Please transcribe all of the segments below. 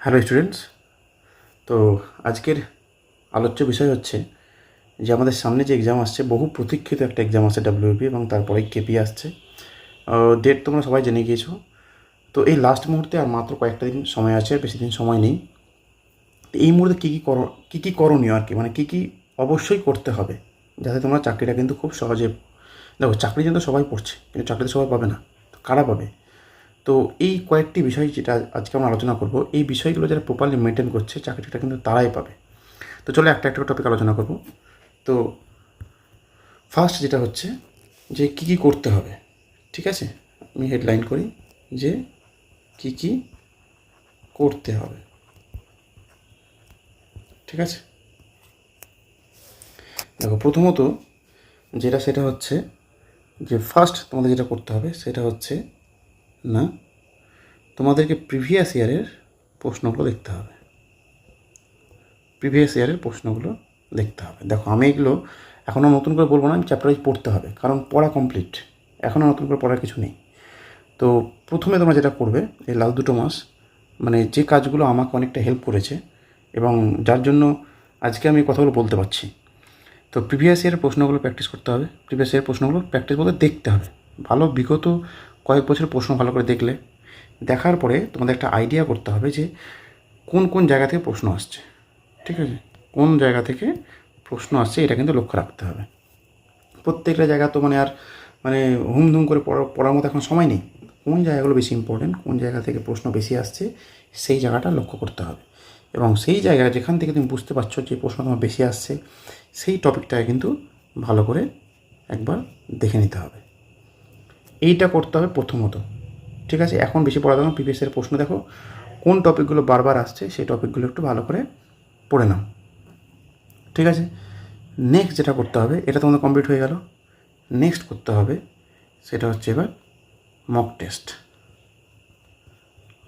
Hello students. তো আজকের আলোচ্য বিষয় হচ্ছে যে আমাদের সামনে যে এক্সাম আসছে, বহু প্রতীক্ষিত একটা এক্সাম আছে ডাব্লিউপি এবং তারপরে কেপি আসছে। ডেট তোমরা সবাই জেনে গিয়েছো। তো এই লাস্ট মুহূর্তে আর মাত্র কয়েকটা দিন সময় আছে, বেশি দিন সময় নেই। তো এই মুহূর্তে কী কী কর, কী কী করণীয় আর কি? মানে কী কী অবশ্যই করতে হবে যাতে তোমরা চাকরিটা কিন্তু খুব সহজে, দেখো চাকরি কিন্তু সবাই পড়ছে কিন্তু চাকরিতে সবাই পাবে না। তো কারা পাবে? তো এই কয়েকটি বিষয় যেটা আজকে আমরা আলোচনা করব, এই বিষয়গুলো যারা প্রপারলি মেনটেন করছে, চাকরিটা কিন্তু তারাই পাবে। তো চলো একটা একটা টপিক আলোচনা করব। তো ফার্স্ট যেটা হচ্ছে যে কী কী করতে হবে, ঠিক আছে? আমি হেডলাইন করি যে কী কী করতে হবে, ঠিক আছে? দেখো, প্রথমত যেটা, সেটা হচ্ছে যে ফার্স্ট তোমাদের যেটা করতে হবে, সেটা হচ্ছে না, তোমাদেরকে প্রিভিয়াস ইয়ারের প্রশ্নগুলো দেখতে হবে। প্রিভিয়াস ইয়ারের প্রশ্নগুলো দেখতে হবে। দেখো, আমি এগুলো এখনও নতুন করে বলব না, আমি চ্যাপ্টার ওয়াইজ পড়তে হবে, কারণ পড়া কমপ্লিট এখনও নতুন করে পড়ার কিছু নেই। তো প্রথমে তোমরা যেটা করবে, এই লাল দুটো মাস মানে যে কাজগুলো আমাকে অনেকটা হেল্প করেছে এবং যার জন্য আজকে আমি কথাগুলো বলতে পারছি। তো প্রিভিয়াস ইয়ারের প্রশ্নগুলো প্র্যাকটিস করতে হবে। প্রিভিয়াস ইয়ারের প্রশ্নগুলো প্র্যাকটিস বলতে দেখতে হবে। ভালো, বিগত কয়েক বছর প্রশ্ন ভালো করে দেখলে, দেখার পরে তোমাদের একটা আইডিয়া করতে হবে যে কোন কোন জায়গা থেকে প্রশ্ন আসছে। ঠিক আছে? কোন জায়গা থেকে প্রশ্ন আসছে এটা কিন্তু লক্ষ্য রাখতে হবে। প্রত্যেকটা জায়গা তো মানে আর মানে হুমধুম করে পড়া, পড়ার মতো এখন সময় নেই। কোন জায়গাগুলো বেশি ইম্পর্টেন্ট কোন জায়গা থেকে প্রশ্ন বেশি আসছে, সেই জায়গাটা লক্ষ্য করতে হবে। এবং সেই জায়গা যেখান থেকে তুমি বুঝতে পারছ যে প্রশ্ন তোমার বেশি আসছে, সেই টপিকটাকে কিন্তু ভালো করে একবার দেখে নিতে হবে। এইটা করতে হবে প্রথমত। ঠিক আছে? এখন বেশি পড়া দেখো প্রিভিয়াসের প্রশ্ন দেখো। কোন টপিকগুলো বারবার আসছে, সেই টপিকগুলো একটু ভালো করে পড়ে নাও। ঠিক আছে? নেক্সট যেটা করতে হবে, এটা তোমাদের কমপ্লিট হয়ে গেল। নেক্সট করতে হবে, সেটা হচ্ছে এবার mock test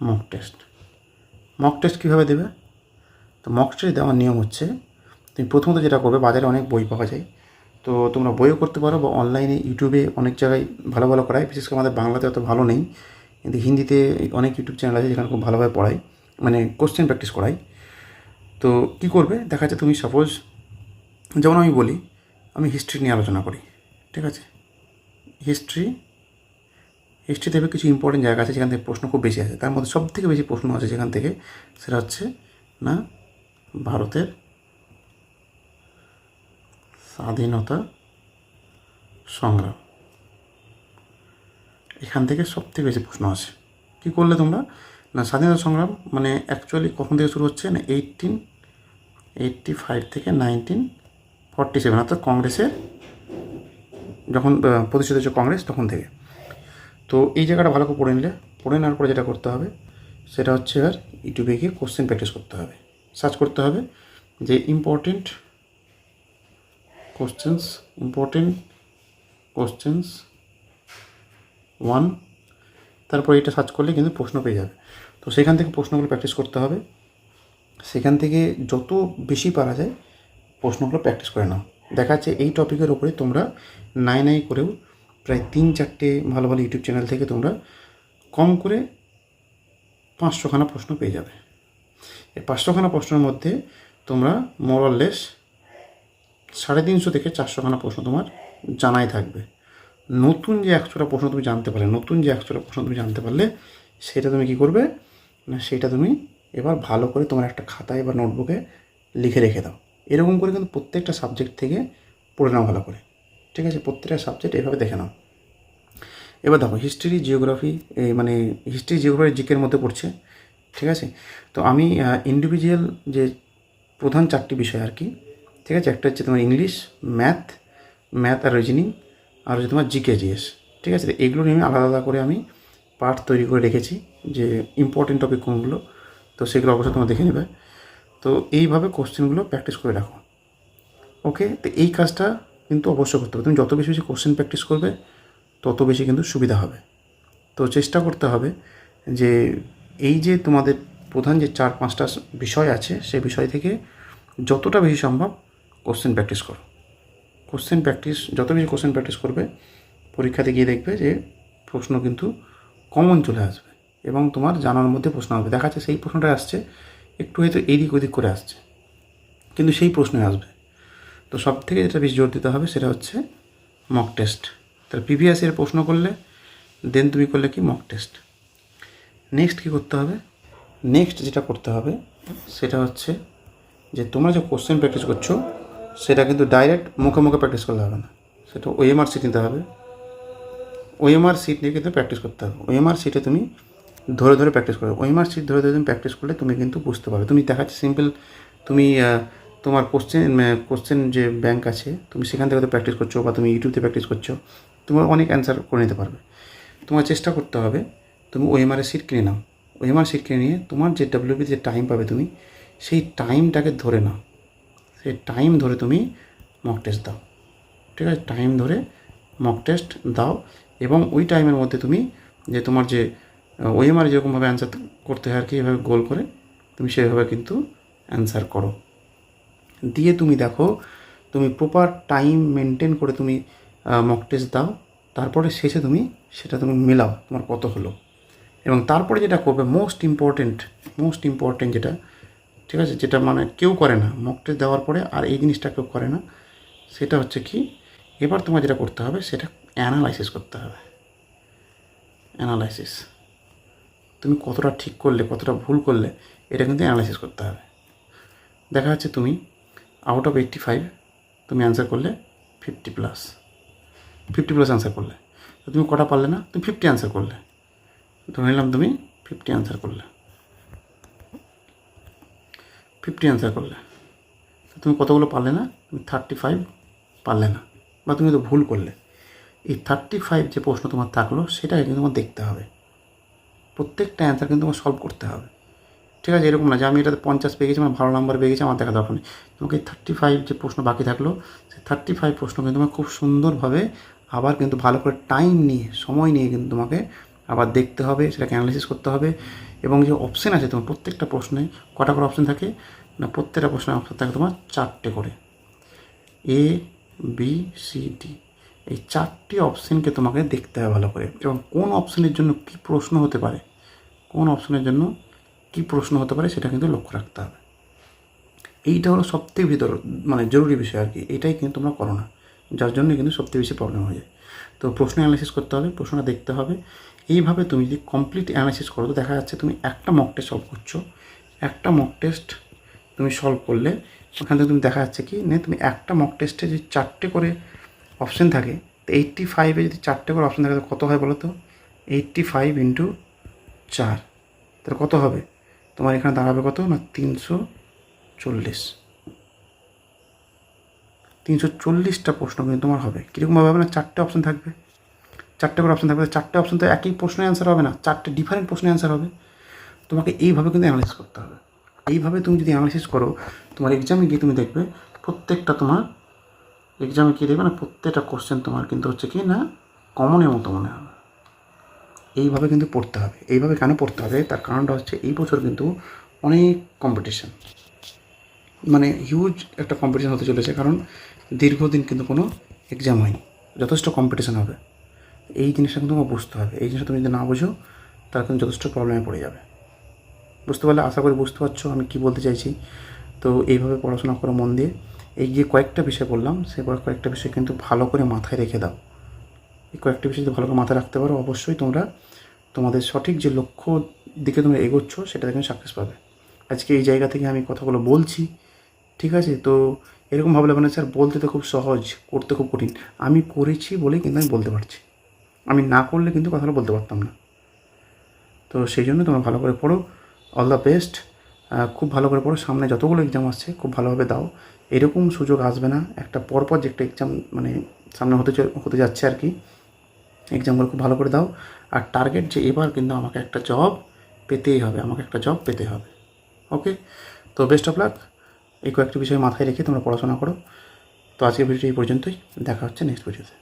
mock test mock test কীভাবে দেবে? তো মক টেস্ট দেওয়ার নিয়ম হচ্ছে, তুমি প্রথমত যেটা করবে, বাজারে অনেক বই পাওয়া যায়। তো তোমরা বইও করতে পারো বা অনলাইনে ইউটিউবে অনেক জায়গায় ভালো ভালো করায়। বিশেষ করে আমাদের বাংলাতে অত ভালো নেই। কিন্তু হিন্দিতে অনেক ইউটিউব চ্যানেল আছে যেখানে খুব ভালোভাবে পড়ায়। মানে কোশ্চেন প্র্যাকটিস করায়। তো কী করবে? দেখা যাচ্ছে তুমি সাপোজ যেমন আমি বলি, আমি হিস্ট্রি নিয়ে আলোচনা করি, ঠিক আছে? হিস্ট্রি হিস্ট্রি থেকে কিছু ইম্পর্টেন্ট জায়গা আছে যেখান থেকে প্রশ্ন খুব বেশি আছে তার মধ্যে সব থেকে বেশি প্রশ্ন আছে যেখান থেকে, সেটা হচ্ছে, না, ভারতের স্বাধীনতা সংগ্রাম। এখান থেকে সবথেকে বেশি প্রশ্ন আসে, কী করলে তোমরা? না, স্বাধীনতা সংগ্রাম মানে অ্যাকচুয়ালি কখন থেকে শুরু হচ্ছে? না এইটিন এইটটি ফাইভ থেকে নাইনটিন ফর্টি সেভেন অর্থাৎ কংগ্রেসের যখন প্রতিষ্ঠিত হচ্ছে কংগ্রেস, তখন থেকে। তো এই জায়গাটা ভালো করে পড়ে নিলে, পড়ে নেওয়ার পরে যেটা করতে হবে, সেটা হচ্ছে এবার ইউটিউবে গিয়ে কোশ্চেন প্র্যাকটিস করতে হবে। সার্চ করতে হবে যে important questions important questions one তারপর এটা সার্চ করলে কিন্তু প্রশ্ন পেয়ে যাবে। তো সেখান থেকে প্রশ্নগুলো প্র্যাকটিস করতে হবে। সেখান থেকে যত বেশি পারা যায়, প্রশ্নগুলো প্র্যাকটিস করে নাও। দেখা যাচ্ছে এই টপিকের ওপরে তোমরা নাই নাই করেও প্রায় তিন চারটে ভালো ভালো ইউটিউব চ্যানেল থেকে তোমরা কম করে পাঁচশোখানা প্রশ্ন পেয়ে যাবে। এই পাঁচশোখানা প্রশ্নের মধ্যে তোমরা মোরাললেস সাড়ে তিনশো থেকে চারশোখানা প্রশ্ন তোমার জানাই থাকবে। নতুন যে একশোটা প্রশ্ন তুমি জানতে পারলে, নতুন যে একশোটা প্রশ্ন তুমি জানতে পারলে, সেটা তুমি কি করবে? না, সেটা তুমি এবার ভালো করে তোমার একটা খাতায় বা নোটবুকে লিখে রেখে দাও। এরকম করে কিন্তু প্রত্যেকটা সাবজেক্ট থেকে পড়ে নাও ভালো করে। ঠিক আছে? প্রত্যেকটা সাবজেক্ট এভাবে দেখে নাও। এবার দেখো হিস্ট্রি জিওগ্রাফি এই মানে হিস্ট্রি জিওগ্রাফি জিকের মধ্যে পড়ছে। ঠিক আছে? তো আমি ইন্ডিভিজুয়াল যে প্রধান চারটি বিষয় আর কি ঠিক আছে? একটা হচ্ছে তোমার ইংলিশ ম্যাথ ম্যাথ আর রিজনিং আর হচ্ছে তোমার জিকে জিএস ঠিক আছে? এগুলো নিয়ে আমি আলাদা আলাদা করে আমি পার্ট তৈরি করে রেখেছি যে ইম্পর্টেন্ট টপিক কোনগুলো, তো সেগুলো অবশ্যই তোমরা দেখে নেবে। তো এইভাবে কোশ্চেনগুলো প্র্যাকটিস করে রাখো। ওকে তো এই কাজটা কিন্তু অবশ্যই করতে হবে। তুমি যত বেশি বেশি কোশ্চেন প্র্যাকটিস করবে, তত বেশি কিন্তু সুবিধা হবে। তো চেষ্টা করতে হবে যে এই যে তোমাদের প্রধান যে চার পাঁচটা বিষয় আছে সেই বিষয় থেকে যতটা বেশি সম্ভব কোশ্চেন প্র্যাকটিস করো। কোশ্চেন প্র্যাকটিস যত বেশি কোশ্চেন প্র্যাকটিস করবে, পরীক্ষাতে গিয়ে দেখবে যে প্রশ্ন কিন্তু কমন চলে আসবে এবং তোমার জানার মধ্যে প্রশ্ন হবে দেখা যাচ্ছে সেই প্রশ্নটা আসছে, একটু হয়তো এদিক ওদিক করে আসছে, কিন্তু সেই প্রশ্নই আসবে। তো সব থেকে যেটা বেশি জোর দিতে হবে সেটা হচ্ছে মক টেস্ট তাহলে প্রিভিয়াস এর প্রশ্ন করলে দেন তুমি করলে কি? মক টেস্ট নেক্সট কী করতে হবে? নেক্সট যেটা করতে হবে, সেটা হচ্ছে যে তোমরা যে কোশ্চেন প্র্যাকটিস করছ সেটা কিন্তু ডাইরেক্ট মুখে মুখে প্র্যাকটিস করলে হবে না। সেটা ওএমআর সিট নিতে হবে। ওএমআর সিট নিয়ে কিন্তু প্র্যাকটিস করতে হবে। ওএমআর সিটে তুমি ধরে ধরে প্র্যাকটিস করবে ওএমআর সিট ধরে ধরে তুমি প্র্যাকটিস করলে তুমি কিন্তু বুঝতে পারবে। তুমি দেখাচ্ছে সিম্পল তুমি তোমার কোশ্চেন কোশ্চেন যে ব্যাংক আছে, তুমি সেখান থেকে প্র্যাকটিস করছ বা তুমি ইউটিউবে প্র্যাকটিস করছ, তোমার অনেক অ্যান্সার করে নিতে পারবে। তোমার চেষ্টা করতে হবে তুমি ওএমআরের সিট কিনে নাও। ওএমআর সিট কিনে নিয়ে তোমার যে ডাব্লিউপি যে টাইম পাবে তুমি, সেই টাইমটাকে ধরে নাও। সেই টাইম ধরে তুমি মক টেস্ট দাও। ঠিক আছে? টাইম ধরে মক টেস্ট দাও এবং ওই টাইমের মধ্যে তুমি যে তোমার যে ওএমআর যেরকমভাবে অ্যান্সার করতে হয় আর কি, এভাবে গোল করে তুমি সেভাবে কিন্তু অ্যান্সার করো। দিয়ে তুমি দেখো, তুমি প্রপার টাইম মেনটেন করে তুমি মক টেস্ট দাও। তারপরে শেষে তুমি সেটা তুমি মেলাও তোমার কত হলো। এবং তারপরে যেটা করবে মোস্ট ইম্পর্টেন্ট মোস্ট ইম্পর্টেন্ট যেটা ঠিক আছে? যেটা মানে কেউ করে না। মক টেস্ট দেওয়ার পরে আর এই জিনিসটা কেউ করে না। সেটা হচ্ছে কি, এবার তোমার যেটা করতে হবে, সেটা অ্যানালাইসিস করতে হবে। অ্যানালাইসিস তুমি কতটা ঠিক করলে, কতটা ভুল করলে, এটা কিন্তু অ্যানালাইসিস করতে হবে। দেখা যাচ্ছে তুমি আউট অফ এইট্টি ফাইভ তুমি অ্যান্সার করলে fifty plus fifty plus answer করলে। তো তুমি কটা পারলে না? তুমি ফিফটি অ্যান্সার করলে। ধরে নিলাম তুমি ফিফটি অ্যান্সার করলে। ফিফটি অ্যান্সার করলে। তুমি কতগুলো পারলে না? তুমি থার্টি ফাইভ পারলে না। বা তুমি তো ভুল করলে। এই থার্টি ফাইভ যে প্রশ্ন তোমার থাকল, সেটাকে কিন্তু তোমার দেখতে হবে। প্রত্যেকটা অ্যান্সার কিন্তু তোমার সলভ করতে হবে। ঠিক আছে, এরকম না যে আমি এটাতে পঞ্চাশ পেয়ে গেছি আমার ভালো নাম্বার পেয়ে গেছি, আমার দেখা দরকার নেই। তোমাকে এই থার্টি ফাইভ যে প্রশ্ন বাকি থাকল, সেই থার্টি ফাইভ প্রশ্ন কিন্তু তোমাকে খুব সুন্দরভাবে আবার কিন্তু ভালো করে টাইম নিয়ে, সময় নিয়ে কিন্তু তোমাকে আবার দেখতে হবে, সেটাকে অ্যানালিসিস করতে হবে। এবং যে অপশান আছে তোমার প্রত্যেকটা প্রশ্নে কটা করে অপশান থাকে? না, প্রত্যেকটা প্রশ্নের অপশান থাকে তোমার চারটে করে। এ বি সি ডি এই চারটি অপশানকে তোমাকে দেখতে হবে ভালো করে। এবং কোন অপশানের জন্য কী প্রশ্ন হতে পারে? কোন অপশানের জন্য কী প্রশ্ন হতে পারে সেটা কিন্তু লক্ষ্য রাখতে হবে। এইটা হলো সবথেকে ভিতর মানে জরুরি বিষয় আর কি। এটাই কিন্তু তোমরা করো না। যার জন্য কিন্তু সবথেকে বেশি প্রবলেম হয়ে যায়। তো প্রশ্ন অ্যানালাইসিস করতে হবে, প্রশ্নটা দেখতে হবে। এইভাবে তুমি যদি কমপ্লিট অ্যানালাইসিস করো, তো দেখা যাচ্ছে তুমি একটা মক টেস্ট সলভ করছ। একটা মক টেস্ট তুমি সলভ করলে, ওখান থেকে তুমি দেখা যাচ্ছে কি নে তুমি একটা মক টেস্টে যদি চারটে করে অপশান থাকে, তো এইট্টি ফাইভে যদি চারটে করে অপশান থাকে তো কত হয় বলো তো? এইট্টি ফাইভ ইন্টু চার। তাহলে কত হবে? তোমার এখানে দাঁড়াবে কত? না, তিনশো চল্লিশ। তিনশো চল্লিশটা প্রশ্ন কিন্তু তোমার হবে। কীরকমভাবে হবে না? চারটে অপশান থাকবে। চারটে করে অপশান থাকবে। চারটে অপশান তো একই প্রশ্নের অ্যান্সার হবে না, চারটে ডিফারেন্ট প্রশ্নের অ্যান্সার হবে। তোমাকে এইভাবে কিন্তু অ্যানালাইস করতে হবে। এইভাবে তুমি যদি অ্যানালাইসিস করো, তোমার এক্সামে গিয়ে তুমি দেখবে, প্রত্যেকটা তোমার এক্সামে কী দেখবে না, প্রত্যেকটা কোশ্চেন তোমার কিন্তু হচ্ছে কি না কমনের মতো মনে হবে। এইভাবে কিন্তু পড়তে হবে। এইভাবে কেন পড়তে হবে? তার কারণটা হচ্ছে এই বছর কিন্তু অনেক কম্পিটিশান মানে হিউজ একটা কম্পিটিশান হতে চলেছে, কারণ দীর্ঘদিন কিন্তু কোনো এক্সাম হয়নি। যথেষ্ট কম্পিটিশান হবে। এই জিনিসটা কিন্তু তোমার বুঝতে হবে। এই জিনিসটা তুমি যদি না বোঝো, তাহলে কিন্তু যথেষ্ট প্রবলেমে পড়ে যাবে। বুঝতে পারলে? আশা করি বুঝতে পারছ আমি কী বলতে চাইছি। তো এইভাবে পড়াশোনা করো মন দিয়ে। এই যে কয়েকটা বিষয় বললাম সে কয়েকটা বিষয় কিন্তু ভালো করে মাথায় রেখে দাও। এই কয়েকটা বিষয় যদি ভালো করে মাথায় রাখতে পারো, অবশ্যই তোমরা তোমাদের সঠিক যে লক্ষ্য দিকে তোমরা এগোচ্ছ, সেটা থেকে সাকসেস পাবে। আজকে এই জায়গা থেকে আমি কথাগুলো বলছি, ঠিক আছে? তো এরকম ভাবলে মানে স্যার বলতে তো খুব সহজ, করতে খুব কঠিন। আমি করেছি বলেই কিন্তু আমি বলতে পারছি। আমি না করলে কিন্তু কথাটা বলতে পারতাম না। তো সেই জন্য তোমরা ভালো করে পড়ো। অল দ্য বেস্ট খুব ভালো করে পড়ো। সামনে যতগুলো এক্সাম আসছে, খুব ভালোভাবে দাও। এরকম সুযোগ আসবে না। একটা পরপর যে একটা এক্সাম মানে সামনে হতে হতে যাচ্ছে আর কি এক্সামগুলো খুব ভালো করে দাও। আর টার্গেট যে এবার কিন্তু আমাকে একটা জব পেতেই হবে। আমাকে একটা জব পেতে হবে। ওকে তো বেস্ট অফ লাক এই কয়েকটি বিষয় মাথায় রেখে তোমরা পড়াশোনা করো। তো আজকের ভিডিওটি এই পর্যন্তই। দেখা হচ্ছে নেক্সট ভিডিওতে